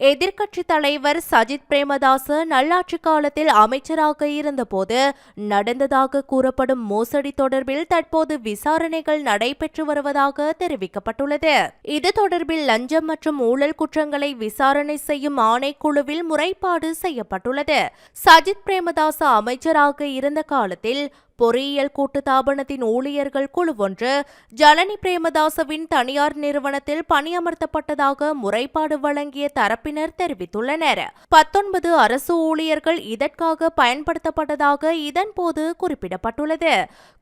எதிர்க்கட்சித் தலைவர் சஜித் பிரேமதாச நல்லாட்சி காலத்தில் அமைச்சராக இருந்தபோது நடந்ததாக கூறப்படும் மோசடி தொடர்பில் தற்போது விசாரணைகள் நடைபெற்று வருவதாக தெரிவிக்கப்பட்டுள்ளது. இது தொடர்பில் லஞ்சம் மற்றும் ஊழல் குற்றங்களை விசாரணை செய்யும் ஆணைக்குழுவில் முறைப்பாடு செய்யப்பட்டுள்ளது. சஜித் பிரேமதாச அமைச்சராக இருந்த காலத்தில் பொறியியல் கூட்டுத்தாபனத்தின் ஊழியர்கள் குழு ஒன்று ஜலனி பிரேமதாசவின் தனியார் நிறுவனத்தில் பணியமர்த்தப்பட்டதாக முறைப்பாடு வழங்கிய தரப்பினர் தெரிவித்துள்ளனர். பத்தொன்பது அரசு ஊழியர்கள் இதற்காக பயன்படுத்தப்பட்டதாக இதன்போது குறிப்பிடப்பட்டுள்ளது.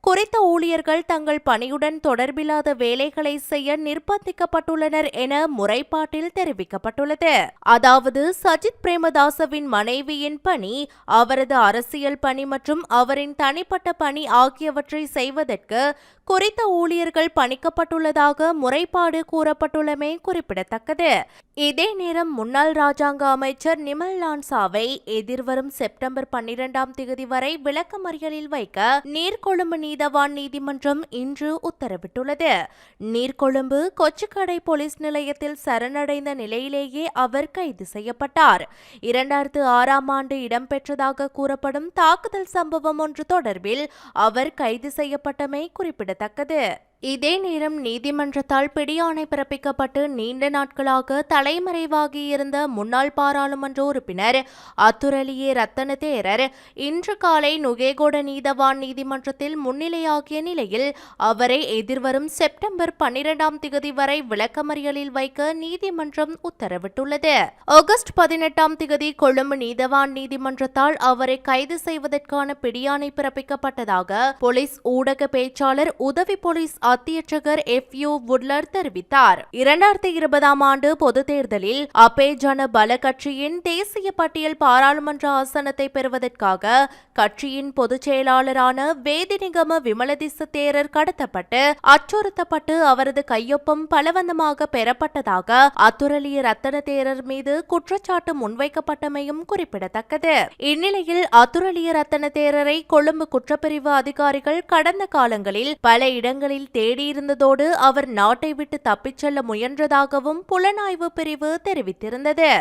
குறித்த ஊழியர்கள் தங்கள் பணியுடன் தொடர்பில்லாத வேலைகளை செய்ய நிர்பந்திக்கப்பட்டுள்ளனர் என முறைப்பாட்டில் தெரிவிக்கப்பட்டுள்ளது. அதாவது சஜித் பிரேமதாசவின் மனைவியின் பணி அவரது அரசியல் பணி மற்றும் அவரின் தனிப்பட்ட பணி ஆகியவற்றை செய்வதற்கு குறித்த ஊழியர்கள் பணிக்கப்பட்டுள்ளதாக முறைப்பாடு கூறப்பட்டுள்ளமை குறிப்பிடத்தக்கது. இதே நேரம் முன்னாள் ராஜாங்க அமைச்சர் நிமல் லான்சாவை எதிர்வரும் செப்டம்பர் பன்னிரெண்டாம் தேதி வரை விளக்கமறியலில் வைக்க நீர்கொழும்பு நீதவான் நீதிமன்றம் இன்று உத்தரவிட்டுள்ளது. நீர்கொழும்பு கொச்சிக்கடை போலீஸ் நிலையத்தில் சரணடைந்த நிலையிலேயே அவர் கைது செய்யப்பட்டார். இரண்டாயிரத்து ஆறாம் ஆண்டு இடம்பெற்றதாக கூறப்படும் தாக்குதல் சம்பவம் ஒன்று தொடர்பில் அவர் கைது செய்யப்பட்டமை குறிப்பிடத்தக்கது. இதே நேரம் நீதிமன்றத்தால் பிடியாணை பிறப்பிக்கப்பட்டு நீண்ட நாட்களாக தலைமறைவாகியிருந்த முன்னாள் பாராளுமன்ற உறுப்பினர் அத்துரலியே ரத்தன தேரர் இன்று காலை நுகேகோட நீதவான் நீதிமன்றத்தில் முன்னிலையாகிய நிலையில் அவரை எதிர்வரும் செப்டம்பர் பன்னிரெண்டாம் திகதி வரை விளக்கமறியலில் வைக்க நீதிமன்றம் உத்தரவிட்டுள்ளது. ஆகஸ்ட் பதினெட்டாம் திகதி கொழும்பு நீதவான் நீதிமன்றத்தால் அவரை கைது செய்வதற்கான பிடியாணை பிறப்பிக்கப்பட்டதாக போலீஸ் ஊடக பேச்சாளர் உதவி போலீஸ் அத்தியட்சகர் எஃப் யூ வுட்லர் தெரிவித்தார். இரண்டாயிரத்தி இருபதாம் ஆண்டு பொதுத் தேர்தலில் அப்பே ஜன பல கட்சியின் தேசிய பட்டியல் பாராளுமன்ற ஆசனத்தை பெறுவதற்காக கட்சியின் பொதுச் செயலாளரான வேதி நிகம விமலதிச தேரர் கடத்தப்பட்டு அச்சுறுத்தப்பட்டு அவரது கையொப்பம் பலவந்தமாக பெறப்பட்டதாக அத்துரலிய ரத்தன தேரர் மீது குற்றச்சாட்டு முன்வைக்கப்பட்டமையும் குறிப்பிடத்தக்கது. இந்நிலையில் அத்துரலிய ரத்தன தேரரை கொழும்பு குற்றப்பிரிவு அதிகாரிகள் கடந்த காலங்களில் பல இடங்களில் தேடியிருந்ததோடு அவர் நாட்டை விட்டு தப்பிச் செல்ல முயன்றதாகவும் புலனாய்வு பிரிவு தெரிவித்திருந்தது.